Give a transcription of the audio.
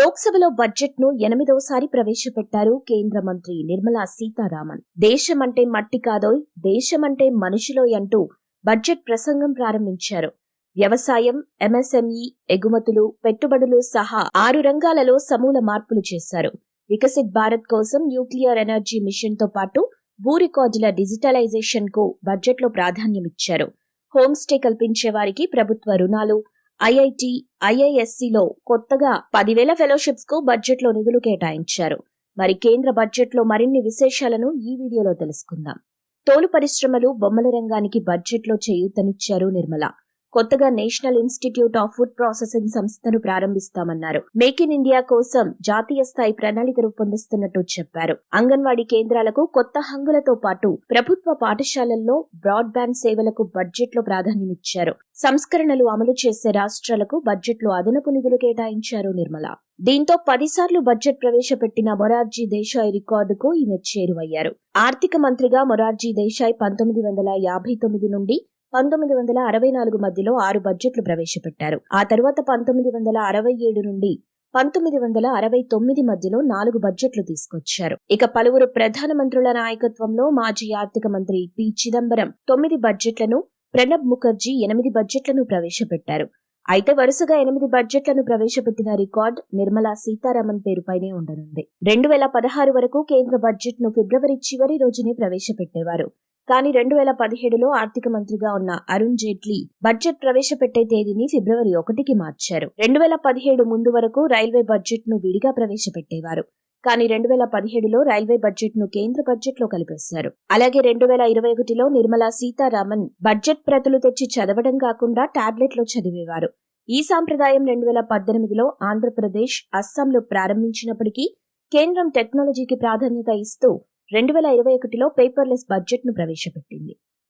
లోక్సభలో బడ్జెట్ను ఎనిమిదవసారి ప్రవేశపెట్టారు కేంద్ర మంత్రి నిర్మలా సీతారామన్. దేశమంటే మట్టి కాదోయ్ దేశమంటే మనుషులోయ్ అంటూ బడ్జెట్ ప్రసంగం ప్రారంభించారు. వ్యవసాయం ఎంఎస్ఎంఈ ఎగుమతులు పెట్టుబడులు సహా ఆరు రంగాలలో సమూల మార్పులు చేశారు. వికసిత్ భారత్ కోసం న్యూక్లియర్ ఎనర్జీ మిషన్తో పాటు భూ రికార్డుల డిజిటలైజేషన్కు బడ్జెట్లో ప్రాధాన్యమిచ్చారు. హోమ్ స్టే కల్పించే వారికి ప్రభుత్వ రుణాలు ఐఐటి ఐఐఎస్సిలో కొత్తగా పదివేల ఫెలోషిప్స్కు బడ్జెట్లో నిధులు కేటాయించారు. మరి కేంద్ర బడ్జెట్లో మరిన్ని విశేషాలను ఈ వీడియోలో తెలుసుకుందాం. తోలు పరిశ్రమలు బొమ్మల రంగానికి బడ్జెట్లో చేయూతనిచ్చారు నిర్మల. కొత్తగా national institute of food processing సంస్థను ప్రారంభిస్తామన్నారు. మేక్ ఇన్ ఇండియా కోసం జాతీయ స్థాయి ప్రణాళిక రూపొందిస్తున్నట్టు చెప్పారు. అంగన్వాడీ కేంద్రాలకు కొత్త హంగులతో పాటు ప్రభుత్వ పాఠశాలల్లో బ్రాడ్బ్యాండ్ సేవలకు బడ్జెట్లో ప్రాధాన్యమిచ్చారు సంస్కరణలు అమలు చేసే రాష్ట్రాలకు బడ్జెట్లో అదనపు నిధులు కేటాయించారు నిర్మల. దీంతో పదిసార్లు బడ్జెట్ ప్రవేశపెట్టిన మొరార్జీ దేశాయ్ రికార్డుకు ఈమె చేరువయ్యారు ఆర్థిక మంత్రిగా మొరార్జీ దేశాయ్ పంతొమ్మిది వందల యాభై తొమ్మిది నుండి పంతొమ్మిది వందల అరవై నాలుగు మధ్యలో ఆరు బడ్జెట్లు ప్రవేశపెట్టారు. ఆ తరువాత పంతొమ్మిది వందల అరవై ఏడు నుండి పంతొమ్మిది వందల అరవై తొమ్మిది మధ్యలో నాలుగు బడ్జెట్లు తీసుకొచ్చారు. ఇక పలువురు ప్రధానమంత్రుల నాయకత్వంలో మాజీ ఆర్థిక మంత్రి పి చిదంబరం తొమ్మిది బడ్జెట్లను ప్రణబ్ ముఖర్జీ ఎనిమిది బడ్జెట్లను ప్రవేశపెట్టారు. అయితే వరుసగా ఎనిమిది బడ్జెట్లను ప్రవేశపెట్టిన రికార్డ్ నిర్మలా సీతారామన్ పేరుపైనే ఉండనుంది. రెండు వేల పదహారు వరకు కేంద్ర బడ్జెట్ను ఫిబ్రవరి చివరి రోజునే ప్రవేశపెట్టేవారు. కానీ రెండు వేల పదిహేడులో ఆర్థిక మంత్రిగా ఉన్న అరుణ్ జైట్లీ బడ్జెట్ ప్రవేశపెట్టే తేదీని ఫిబ్రవరి ఒకటికి మార్చారు. రెండు వేల పదిహేడు ముందు వరకు రైల్వే బడ్జెట్ను విడిగా ప్రవేశపెట్టేవారు. కానీ రెండు వేల పదిహేడులో రైల్వే బడ్జెట్ను కేంద్ర బడ్జెట్లో కలిపేశారు. అలాగే రెండు వేల ఇరవై ఒకటిలో నిర్మలా సీతారామన్ బడ్జెట్ ప్రతులు తెచ్చి చదవడం కాకుండా టాబ్లెట్లో చదివేవారు. ఈ సాంప్రదాయం రెండు వేల పద్దెనిమిదిలో ఆంధ్రప్రదేశ్ అస్సాంలో ప్రారంభించినప్పటికీ కేంద్రం టెక్నాలజీకి ప్రాధాన్యత ఇస్తూ రెండు వేల ఇరవై ఒకటిలో పేపర్లెస్ బడ్జెట్ను ప్రవేశపెట్టింది.